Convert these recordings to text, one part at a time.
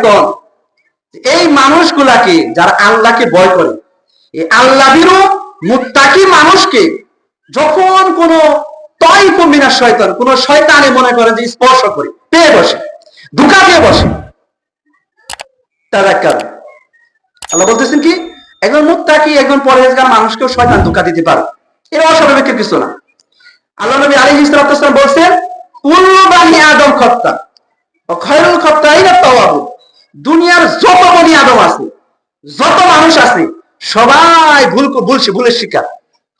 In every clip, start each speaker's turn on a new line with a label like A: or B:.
A: শয়তন এই মানুষগুলাকে যারা আল্লাহকে ভয় করে, এই আল্লাহ বিরু মুত্তাকি মানুষকে যখন কোন তয়ফ মিনার শয়তান, কোন শয়তানে মনে করেন যে স্পর্শ করে, পেয়ে বসে, ধোকা দিয়ে বসে তারাক্কার আল্লাহ বলতেছেন কি? একজন মুত্তাকি, একজন পরহেজগার মানুষকেও শয়তান ধোকা দিতে পারে। এর অস্বাভাবিক কিছু না আল্লাহ নবী আলাইহিস সালাম বলছেন কুল্লু আদম খত্তা খয়রুল খত্তাইনা তাওয়াবু দুনিয়ার যত বনি আদম আছে, যত মানুষ আছে, সবাই ভুল ভুলছে ভুলের শিকার।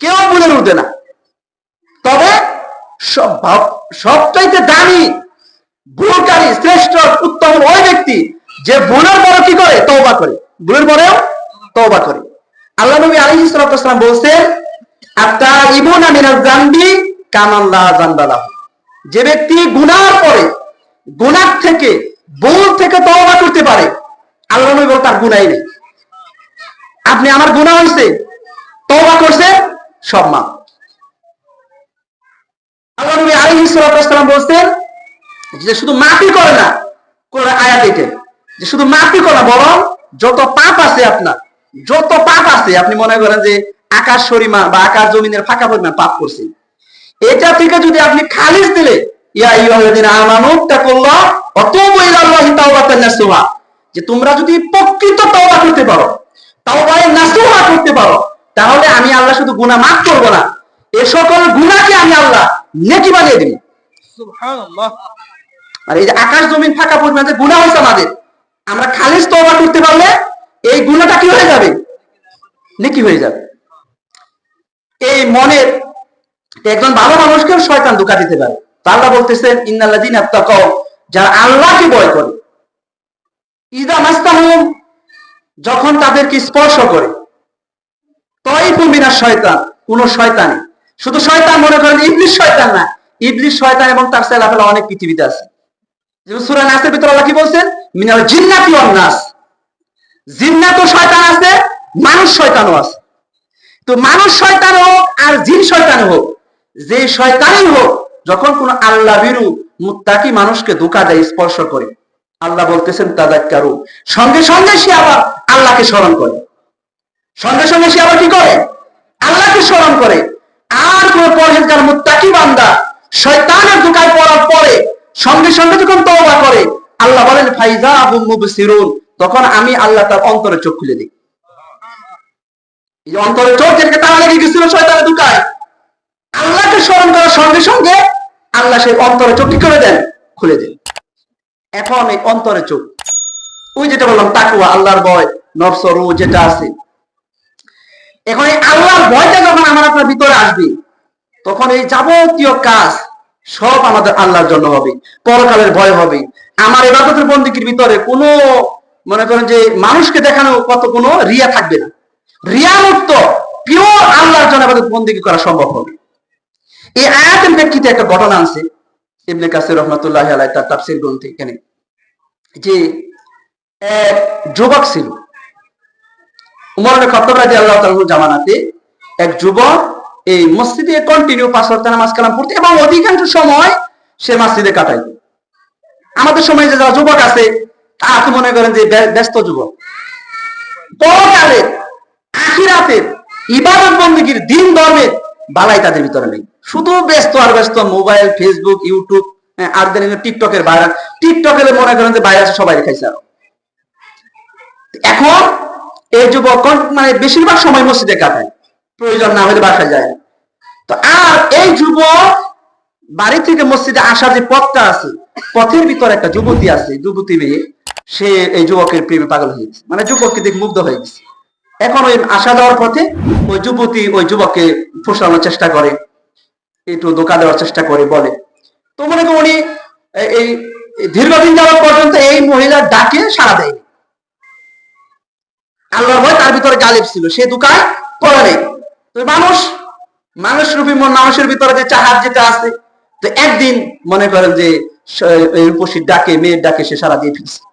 A: কেউ ভুলের উঠে না। তবে সব সবচাইতে দামি, ভুলকারী, শ্রেষ্ঠ, উত্তম ওই ব্যক্তি যে ভুলের পরে কি করে? তওবা করে। ভুলের পরেও তওবা করে। আল্লাহ নবী আলাইহিস সালাম বলছেন আত্তা ইবুনা মিনাজ জানবি কামাল্লাহ জানবালাহ যে ব্যক্তি গুনার পরে, গুনার থেকে ভুল থেকে তওবা করতে পারে। আল্লাহ নবী তার গুনাই নেই। আপনি আমার গুনাহ হয়েছে তওবা করছে, সব মা নবী যে শুধু করে না আয়াত এটা, যে শুধু করে বরং যত পাপ আছে আপনার, যত পাপ আছে, আপনি মনে করেন যে আকাশ সরিমা বা আকাশ জমিনের ফাঁকা পরিমাণ পাপ করছেন। এটা থেকে যদি আপনি খালিজ দিলে ইয়া আইয়ুহাল্লাযীনা আমানু তাকুল্লাহ ওয়া তুবু ইলাল্লাহি তাওবাতান নাসুহা। যে তোমরা যদি প্রকৃত তওবা করতে পারো তাওবায়ে নাসুহা করতে পারো তাহলে আমি আল্লাহ শুধু গুনাহ মাফ করব না। এ সকল গুনাহকে আমি আল্লাহ নেকি বানিয়ে দিব।
B: সুবহানাল্লাহ।
A: আর এই যে আকাশ জমিন ফাঁকা পরিমাণ যে গুণা হয়েছে আমাদের আমরা খালিজ তওবা করতে পারলে এই গুণাটা কি হয়ে যাবে? নেকি হয়ে যাবে। এই মনের একজন ভালো মানুষকেও শয়তান ধোকা দিতে পারে। তা আল্লাহ বলতেছেন, ইন্নাল্লাযীনা আত্তাকাও যারা আল্লাহকে ভয় করে। ইদা মাস্তাহুম, যখন তাদেরকে স্পর্শ করে। তয়ফু মিনাশ শয়তান, কোন শয়তানি শুধু শয়তান মনে করেন, ইবলিশ শয়তান না। ইবলিশ শয়তান এবং তার সেলাফেলা অনেক পৃথিবীতে আছে। যেমন সূরা নাসের ভিতরে আল্লাহ কি বলছেন? মিনাল জিন্নাতি ওয়ান নাস জিন্নাতও শয়তান আছে, মানুষ শয়তানও আছে। তো মানুষ শয়তান হোক আর জিন শয়তান হোক, যে শয়তানই হোক যখন কোন আল্লাহ বিরু মুত্তাকি মানুষকে ধোকা দেয়, স্পর্শ করে, আল্লাহ বলতেছেন তাদাক্কারু সঙ্গে সঙ্গে সে আবার আল্লাহকে স্মরণ করে। সঙ্গে সঙ্গে সে আবার কি করে? আল্লাহকে স্মরণ করে। আর কোন পরহেজগার, মুত্তাকি বান্দা শয়তানের ধোকায় পড়ার পরে, সঙ্গে সঙ্গে যখন তওবা করে, আল্লাহ বলেন, ফাইজা হুম মুবসিরুন। তখন আমি আল্লাহ তার অন্তরে চোখ খুলে দিই। এই অন্তরে চোখ যেটাকে তারা লেগে গেছিল শয়তানের ধোকায় আল্লাহকে স্মরণ করার সঙ্গে সঙ্গে আল্লাহ সেই অন্তরে চোখ কি করে দেন, খুলে দেন। এখন এই অন্তরে চোখ। ওই যেটা বললাম তাকুয়া আল্লাহর ভয় নফসরু যেটা আছে। এখন এই আল্লাহর ভয়টা যখন আমার আপনার ভিতরে আসবে, তখন এই যাবতীয় কাজ সব আমাদের আল্লাহর জন্য হবে, পরকালের ভয় হবে। আমার এবাদতের বন্দীকির ভিতরে কোনো, মনে করেন যে মানুষকে দেখানো কত কোনো রিয়া থাকবে না। রিয়া মুক্ত পিওর আল্লাহর জন্য আমাদের বন্দীকি করা সম্ভব এই আয়াতের প্রেক্ষিতে একটা ঘটনা আছে। ইবনে কাসির রহমতুল্লাহ আলাই তার তাফসির গ্রন্থে এখানে। যে এক যুবক ছিল। উমর আল্লাহ জামানাতে এক যুবক এই মসজিদে কন্টিনিউ পাঁচ কালাম পড়তে এবং অধিকাংশ সময় সে মসজিদে কাটাইত। আমাদের সময় যে যারা যুবক আছে মনে করেন যে ব্যস্ত যুবক? পরকালের আখিরাতের ইবাদত বন্দীগীর দিন ধর্মের বালাই তাদের ভিতরে নেই। শুধু ব্যস্ত আর ব্যস্ত মোবাইল ফেসবুক ইউটিউব হ্যাঁ, আর দেন টিকটকের ভাইরাস টিকটকের মনে করেন যে ভাইরাস সবাই দেখাইছে আরও। এখন এই যুবক মানে বেশিরভাগ সময় মসজিদে কাটায় প্রয়োজন না হলে বাসায় যায় তো আর এই যুবক বাড়ি থেকে মসজিদে আসার যে পথটা আছে পথের ভিতরে একটা যুবতী আছে যুবতী মেয়ে সে এই যুবকের প্রেমে পাগল হয়ে গেছে। মানে যুবককে দেখে মুগ্ধ হয়ে গেছে। এখন ওই আসা যাওয়ার পথে ওই যুবতী ওই যুবককে ফুসানোর চেষ্টা করে। একটু ধোকা দেওয়ার চেষ্টা করে, বলে। তো মনে করি উনি এই- দীর্ঘদিন যাওয়ার পর্যন্ত এই মহিলার ডাকে সাড়া দেয়নি। আল্লাহর ভয় তার ভিতরে গালিব ছিল, সে দুকায় পড়ে নেই। তো মানুষ মানুষ রূপী মন মানুষের ভিতরে যে চাহাত যেটা আছে, তো একদিন মনে করেন যে রূপসীর ডাকে, মেয়ের ডাকে সে সারা দিয়ে ফিরছে